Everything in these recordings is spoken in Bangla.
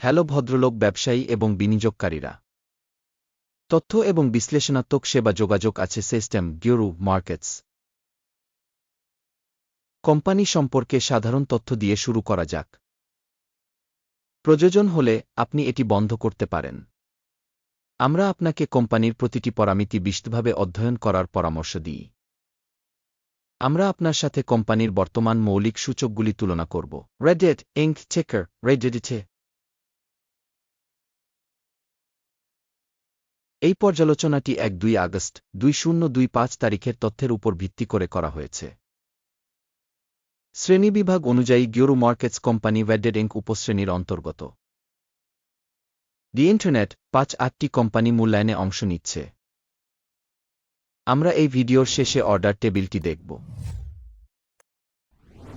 হ্যালো ভদ্রলোক ব্যবসায়ী এবং বিনিয়োগকারীরা। তথ্য এবং বিশ্লেষণাত্মক সেবা যোগাযোগ আছে সিস্টেম গিওরু মার্কেটস। কোম্পানি সম্পর্কে সাধারণ তথ্য দিয়ে শুরু করা যাক। প্রয়োজন হলে আপনি এটি বন্ধ করতে পারেন। আমরা আপনাকে কোম্পানির প্রতিটি পরামিতি বিশদভাবে অধ্যয়ন করার পরামর্শ দিই। আমরা আপনার সাথে কোম্পানির বর্তমান মৌলিক সূচকগুলি তুলনা করব। রেডেট ইঙ্ক চেকার রেডেডিটে এই পর্যালোচনাটি এক দুই আগস্ট, দুই শূন্য দুই পাঁচ তারিখের তথ্যের উপর ভিত্তি করে করা হয়েছে। শ্রেণীবিভাগ অনুযায়ী গিওরু মার্কেটস কোম্পানি ওয়েডেড ইঙ্ক উপশ্রেণীর অন্তর্গত। দি ইন্টারনেট পাঁচ আটটি কোম্পানি মূল্যায়নে অংশ নিচ্ছে। আমরা এই ভিডিওর শেষে অর্ডার টেবিলটি দেখব।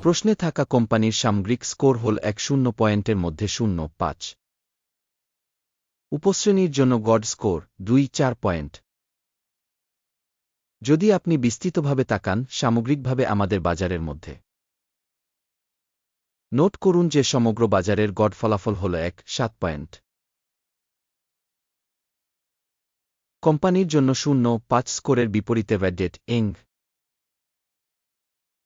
প্রশ্নে থাকা কোম্পানির সামগ্রিক স্কোর হল এক শূন্য পয়েন্টের মধ্যে শূন্য পাঁচ। উপশ্রেণীর জন্য গড স্কোর দুই চার পয়েন্ট। যদি আপনি বিস্তৃতভাবে তাকান সামগ্রিকভাবে আমাদের বাজারের মধ্যে। নোট করুন যে সমগ্র বাজারের গড ফলাফল হল এক, সাত পয়েন্ট। কোম্পানির জন্য শূন্য, পাঁচ স্কোরের বিপরীতে ভ্যাডেট এং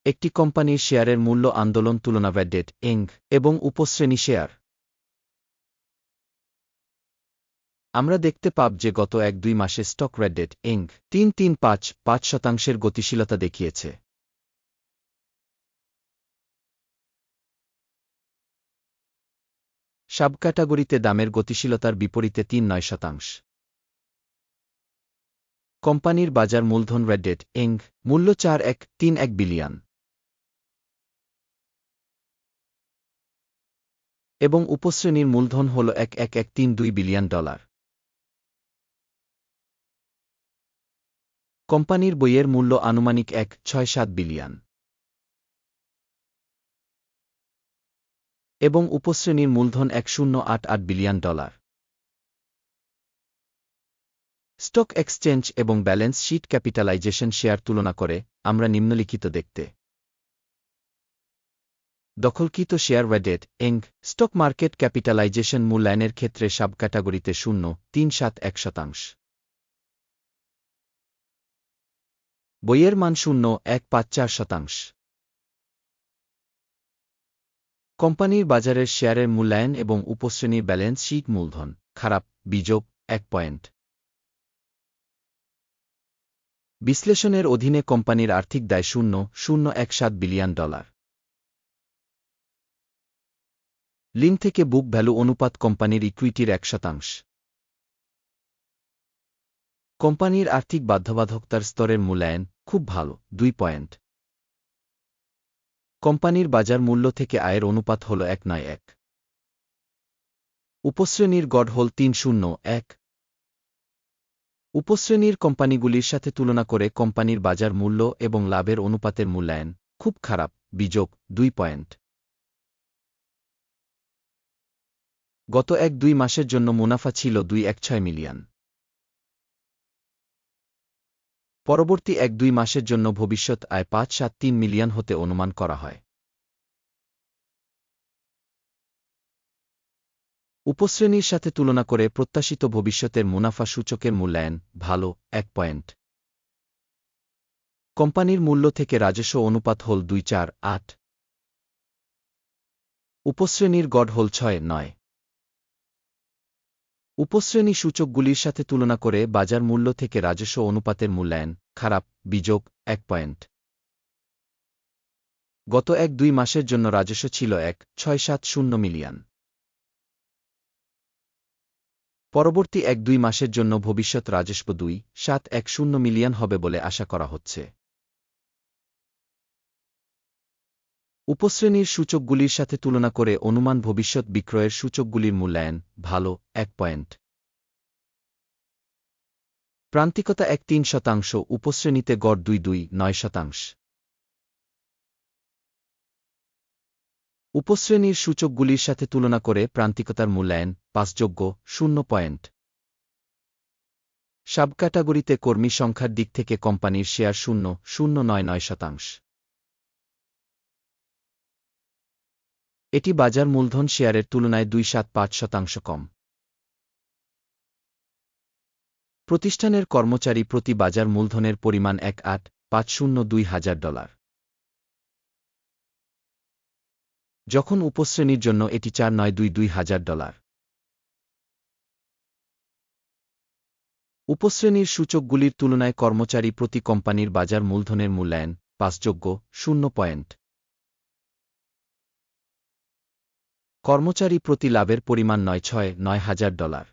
একটি কোম্পানির শেয়ারের মূল্য আন্দোলন তুলনা ভ্যাডেট এং এবং উপশ্রেণী শেয়ার। আমরা দেখতে পাব যে গত এক দুই মাসে স্টক রেডেট এং তিন তিন পাঁচ পাঁচ শতাংশের গতিশীলতা দেখিয়েছে। সাব ক্যাটাগরিতে দামের গতিশীলতার বিপরীতে তিন নয় শতাংশ। কোম্পানির বাজার মূলধন রেডেট এং মূল্য চার এক, তিন এক বিলিয়ন। এবং উপশ্রেণীর মূলধন হল এক এক এক তিন দুই বিলিয়ন ডলার। কোম্পানির বইয়ের মূল্য আনুমানিক এক, ছয়, সাত বিলিয়ন। এবং উপশ্রেণীর মূলধন এক, শূন্য, আট আট বিলিয়ন ডলার। স্টক এক্সচেঞ্জ এবং ব্যালেন্স শিট ক্যাপিটালাইজেশন শেয়ার তুলনা করে আমরা নিম্নলিখিত দেখতে। দখলকৃত share weighted এং, stock market capitalization মূল্যায়নের ক্ষেত্রে সাব ক্যাটাগরিতে শূন্য, তিন, সাত, এক শতাংশ। বইয়ের মান শূন্য এক পাঁচ চার শতাংশ। কোম্পানির বাজারের শেয়ারের মূল্যায়ন এবং উপশ্রেণীর ব্যালেন্স শিট মূলধন, খারাপ বিযোগ এক পয়েন্ট। বিশ্লেষণের অধীনে কোম্পানির আর্থিক দায় শূন্য শূন্য এক সাত বিলিয়ন ডলার। লিন থেকে বুক ভ্যালু অনুপাত কোম্পানির ইকুইটির এক শতাংশ। কোম্পানির আর্থিক বাধ্যবাধকতার স্তরের মূল্যায়ন খুব ভালো, দুই পয়েন্ট। কোম্পানির বাজার মূল্য থেকে আয়ের অনুপাত হল এক নয় এক। উপশ্রেণীর গড় হল তিন শূন্য এক। উপশ্রেণীর কোম্পানিগুলির সাথে তুলনা করে কোম্পানির বাজার মূল্য এবং লাভের অনুপাতের মূল্যায়ন খুব খারাপ, বিযোগ দুই পয়েন্ট। গত এক দুই মাসের জন্য মুনাফা ছিল দুই এক ছয় মিলিয়ন। পরবর্তী এক দুই মাসের জন্য ভবিষ্যৎ আয় পাঁচ সাত তিন মিলিয়ন হতে অনুমান করা হয়। উপশ্রেণীর সাথে তুলনা করে প্রত্যাশিত ভবিষ্যতের মুনাফা সূচকের মূল্যায়ন ভালো, এক পয়েন্ট। কোম্পানির মূল্য থেকে রাজস্ব অনুপাত হল দুই চার আট। উপশ্রেণীর গড় হল ছয়, নয়। উপশ্রেণী সূচকগুলির সাথে তুলনা করে বাজার মূল্য থেকে রাজস্ব অনুপাতের মূল্যায়ন, খারাপ, বিযোগ, এক পয়েন্ট। গত এক দুই মাসের জন্য রাজস্ব ছিল এক, ছয় সাত শূন্য মিলিয়ন। পরবর্তী এক দুই মাসের জন্য ভবিষ্যৎ রাজস্ব দুই, সাত এক শূন্য মিলিয়ন হবে বলে আশা করা হচ্ছে। উপশ্রেণীর সূচকগুলির সাথে তুলনা করে অনুমান ভবিষ্যৎ বিক্রয়ের সূচকগুলির মূল্যায়ন, ভালো, এক পয়েন্ট। প্রান্তিকতা এক তিন শতাংশ, উপশ্রেণীতে গড় দুই দুই নয় শতাংশ। উপশ্রেণীর সূচকগুলির সাথে তুলনা করে প্রান্তিকতার মূল্যায়ন পাসযোগ্য শূন্য পয়েন্ট। সাব ক্যাটাগরিতে কর্মী সংখ্যার দিক থেকে কোম্পানির শেয়ার শূন্য শূন্য নয় নয় শতাংশ। এটি বাজার মূলধন শেয়ারের তুলনায় দুই সাত পাঁচ শতাংশ কম। প্রতিষ্ঠানের কর্মচারী প্রতি বাজার মূলধনের পরিমাণ এক আট পাঁচ শূন্য দুই হাজার ডলার। যখন উপশ্রেণীর জন্য এটি চার নয় দুই দুই হাজার ডলার। উপশ্রেণীর সূচকগুলির তুলনায় কর্মচারী প্রতি কোম্পানির বাজার মূলধনের মূল্যায়ন পাঁচযোগ্য, শূন্য পয়েন্ট। কর্মচারী প্রতি লাভের পরিমাণ নয় ছয়, নয় হাজার ডলার।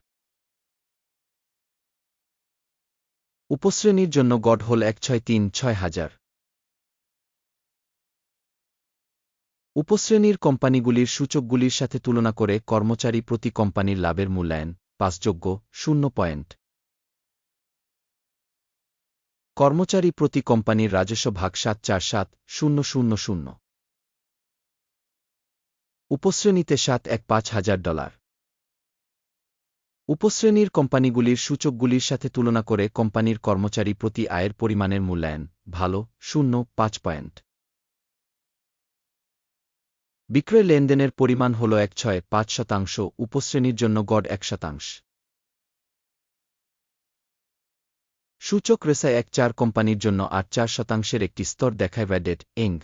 উপশ্রেণীর জন্য গড় হল এক ছয় তিন, ছয় হাজার। উপশ্রেণীর কোম্পানিগুলির সূচকগুলির সাথে তুলনা করে কর্মচারী প্রতি কোম্পানির লাভের মূল্যায়ন পাঁচযোগ্য, শূন্য পয়েন্ট। কর্মচারী প্রতি কোম্পানির রাজস্ব ভাগ সাত, চার, সাত, শূন্য শূন্য শূন্য। উপশ্রেণীতে সাত এক পাঁচ হাজার ডলার। উপশ্রেণীর কোম্পানিগুলির সূচকগুলির সাথে তুলনা করে কোম্পানির কর্মচারী প্রতি আয়ের পরিমাণের মূল্যায়ন ভালো, শূন্য, পাঁচ পয়েন্ট। বিক্রয় লেনদেনের পরিমাণ হল এক ছয় পাঁচ শতাংশ, উপশ্রেণীর জন্য গড় এক শতাংশ। সূচক রেসায় এক চার কোম্পানির জন্য আট চার শতাংশের একটি স্তর দেখায় ভ্যাডেট এং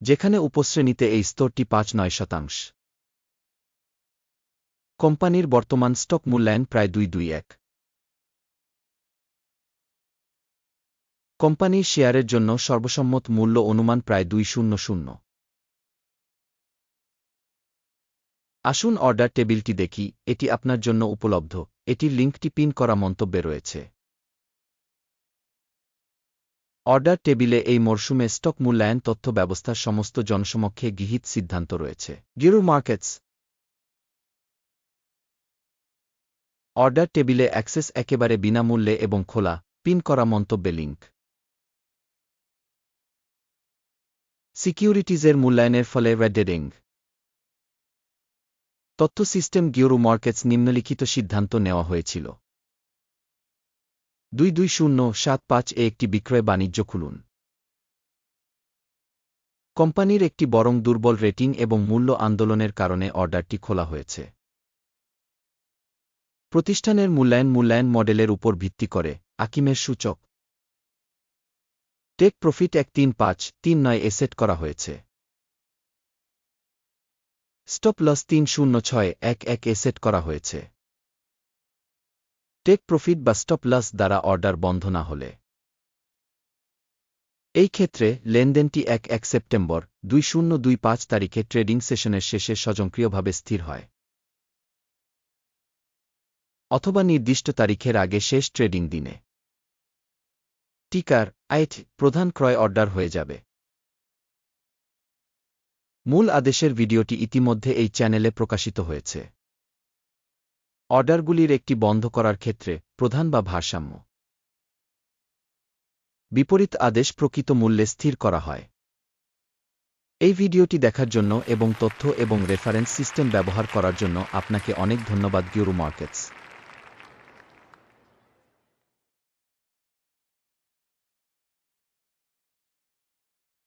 যেখানে উপশ্রেণীতে এই স্তরটি পাঁচ নয় শতাংশ। কোম্পানির বর্তমান স্টক মূল্যায়ন প্রায় দুই দুই এক। কোম্পানির শেয়ারের জন্য সর্বসম্মত মূল্য অনুমান প্রায় দুই শূন্য শূন্য। আসুন অর্ডার টেবিলটি দেখি, এটি আপনার জন্য উপলব্ধ। এটির লিঙ্কটি পিন করা মন্তব্যে রয়েছে। অর্ডার টেবিলে এই মরশুমে স্টক মূল্যায়ন, তথ্য ব্যবস্থার সমস্ত জনসমক্ষে গৃহীত সিদ্ধান্ত রয়েছে। গিরু মার্কেটস। অর্ডার টেবিলে অ্যাক্সেস একেবারে বিনামূল্যে এবং খোলা। পিন করা মন্তব্যে লিঙ্ক সিকিউরিটিজের মূল্যায়নের ফলে রেডেডিং। তথ্য সিস্টেম গিওরু মার্কেটস নিম্নলিখিত সিদ্ধান্ত নেওয়া হয়েছিল। দুই দুই শূন্য সাত পাঁচ এ একটি বিক্রয় বাণিজ্য খুলুন। কোম্পানির একটি বরং দুর্বল রেটিং এবং মূল্য আন্দোলনের কারণে অর্ডারটি খোলা হয়েছে। প্রতিষ্ঠানের মূল্যায়ন মূল্যায়ন মডেলের উপর ভিত্তি করে, আকিমের সূচক। টেক প্রফিট এক তিন পাঁচ তিন নয় এ সেট করা হয়েছে। স্টপ লস তিন শূন্য ছয় এক এক এ সেট করা হয়েছে। টেক প্রফিট বা স্টপ লস দ্বারা অর্ডার বন্ধ না হলে। এই ক্ষেত্রে লেনদেনটি এক এক সেপ্টেম্বর দুই শূন্য দুই পাঁচ তারিখে ট্রেডিং সেশনের শেষে স্বয়ংক্রিয়ভাবে স্থির হয়। অথবা নির্দিষ্ট তারিখের আগে শেষ ট্রেডিং দিনে। টিকার আইট প্রধান ক্রয় অর্ডার হয়ে যাবে। মূল আদেশের ভিডিওটি ইতিমধ্যে এই চ্যানেলে প্রকাশিত হয়েছে। অর্ডারগুলির একটি বন্ধ করার ক্ষেত্রে প্রধান বা ভারসাম্য। বিপরীত আদেশ প্রকৃত মূল্যে স্থির করা হয়। এই ভিডিওটি দেখার জন্য এবং তথ্য এবং রেফারেন্স সিস্টেম ব্যবহার করার জন্য আপনাকে অনেক ধন্যবাদ গিউরু মার্কেটস।